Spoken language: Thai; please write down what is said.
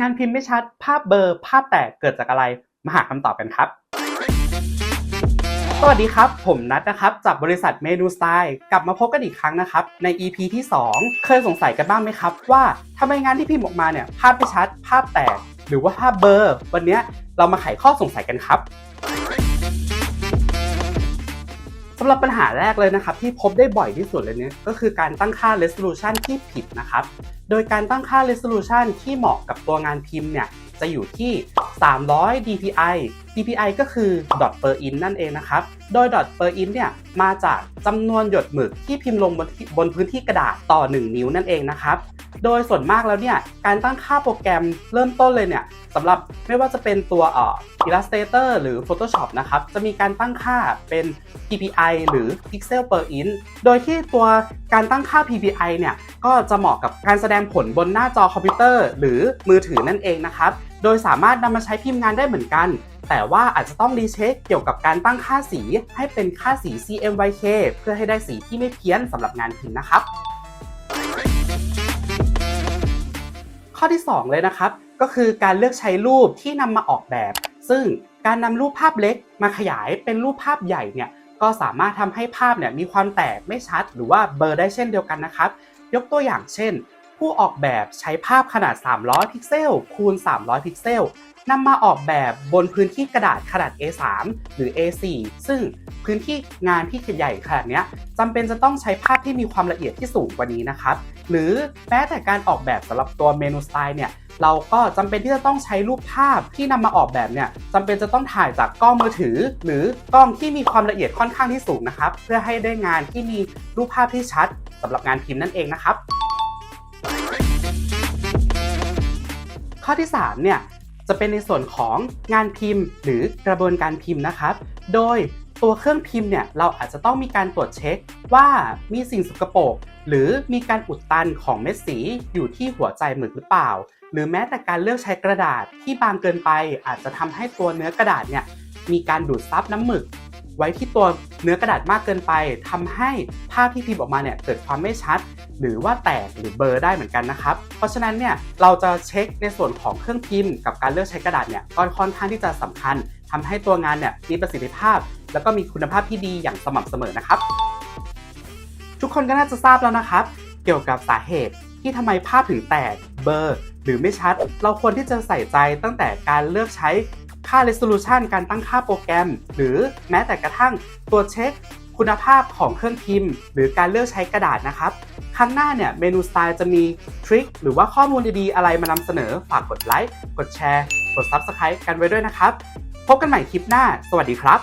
งานพิมพ์ไม่ชัด ภาพเบอร์ภาพแตกเกิดจากอะไร มาหาคำตอบกันครับ สวัสดีครับ ผมนัทนะครับ จากบริษัทเมนูสไตล์ กลับมาพบกันอีกครั้งนะครับ ใน EP ที่ 2 เคยสงสัยกันบ้างไหมครับ ว่าทำไมงานที่พิมพ์ออกมาเนี่ยภาพไม่ชัด ภาพแตก หรือว่าภาพเบอร์ วันนี้เรามาไขข้อสงสัยกันครับ สำหรับปัญหาแรกเลยนะครับ ที่พบได้บ่อยที่สุดเลยเนี่ยก็คือการตั้งค่า resolution ที่ผิดนะครับ โดยการตั้งค่า resolution ที่เหมาะกับตัวงานพิมพ์เนี่ย จะอยู่ที่ 300 dpi dpi ก็คือ dot per in นั่นเองนะครับ โดย dot per in เนี่ยมาจากจำนวนหยดหมึกที่พิมพ์ลงบนบนพื้นที่กระดาษต่อ 1 นิ้วนั่นเองนะครับ โดยส่วนมากแล้วเนี่ยการตั้งค่าโปรแกรมเริ่มต้นเลยเนี่ยสำหรับไม่ว่าจะเป็นตัวเอ่อ Illustrator หรือ Photoshop นะครับจะมีการตั้งค่าเป็น PPI หรือ Pixel per inch โดยที่ตัวการตั้งค่า PPI เนี่ย ก็จะเหมาะกับการแสดงผลบนหน้าจอคอมพิวเตอร์ หรือมือถือนั่นเองนะครับ โดยสามารถนำมาใช้พิมพ์งานได้เหมือนกัน แต่ว่าอาจจะต้องรีเช็คเกี่ยวกับการตั้งค่าสี ให้เป็นค่าสี CMYK เพื่อให้ได้สีที่ไม่เพี้ยนสำหรับงานพิมพ์นะครับ ข้อที่ 2 เลยนะครับ ก็คือการเลือกใช้รูปที่นำมาออกแบบ ซึ่งการนำรูปภาพเล็กมาขยายเป็นรูปภาพใหญ่เนี่ยก็สามารถทำให้ภาพเนี่ยมีความแตกไม่ชัด หรือว่าเบลอได้เช่นเดียวกันนะครับ ยกตัวอย่างเช่น ผู้ออกแบบใช้ภาพขนาด 300 พิกเซล คูณ 300 พิกเซลนำมาออกแบบบนพื้นที่กระดาษขนาด A3 หรือ A4 ซึ่งพื้นที่งานที่ใหญ่ขนาดนี้จำเป็นจะต้องใช้ภาพที่มีความละเอียดที่สูงกว่านี้นะครับ หรือแม้แต่การออกแบบสำหรับตัวเมนูสไตล์เนี่ย เราก็จำเป็นที่จะต้องใช้รูปภาพที่นำมาออกแบบเนี่ยจำเป็นจะต้องถ่ายจากกล้องมือถือ หรือกล้องที่มีความละเอียดค่อนข้างที่สูงนะครับ เพื่อให้ได้งานที่มีรูปภาพที่ชัดสำหรับงานพิมพ์นั่นเองนะครับ ข้อที่3เนี่ยจะเป็นในส่วนของงานพิมพ์ หรือกระบวนการพิมพ์นะครับ โดยตัวเครื่องพิมพ์เนี่ยเราอาจจะต้องมีการตรวจเช็คว่ามีสิ่งสกปรกหรือมีการอุดตันของเม็ดสีอยู่ที่หัวใจหมึกหรือเปล่า หรือแม้แต่การเลือกใช้กระดาษที่บางเกินไป อาจจะทำให้ตัวเนื้อกระดาษเนี่ยมีการดูดซับน้ำหมึก ไว้ที่ตัวเนื้อกระดาษมากเกินไปทำให้ภาพที่พิมพ์ออกมาเนี่ยเกิดความไม่ชัด หรือว่าแตกหรือเบลอได้เหมือนกันนะครับ เพราะฉะนั้นเนี่ยเราจะเช็คในส่วนของเครื่องพิมพ์ กับการเลือกใช้กระดาษเนี่ยก็ค่อนข้างที่จะสำคัญทำให้ตัวงานเนี่ยมีประสิทธิภาพ แล้วก็มีคุณภาพที่ดีอย่างสม่ำเสมอนะครับ ทุกคนก็น่าจะทราบแล้วนะครับ เกี่ยวกับสาเหตุที่ทำไมภาพถึงแตกเบลอร์ หรือไม่ชัด เราควรที่จะใส่ใจตั้งแต่การเลือกใช้ค่า resolution การตั้งค่าโปรแกรม หรือแม้แต่กระทั่งตัวเช็คคุณภาพของเครื่องพิมพ์ หรือการเลือกใช้กระดาษนะครับ ครั้งหน้าเนี่ยเมนูสไตล์จะมีทริคหรือว่าข้อมูลดีๆ อะไรมานำเสนอฝากกดไลค์กดแชร์ กด Subscribe กันไว้ด้วยนะครับ พบกันใหม่คลิปหน้า สวัสดีครับ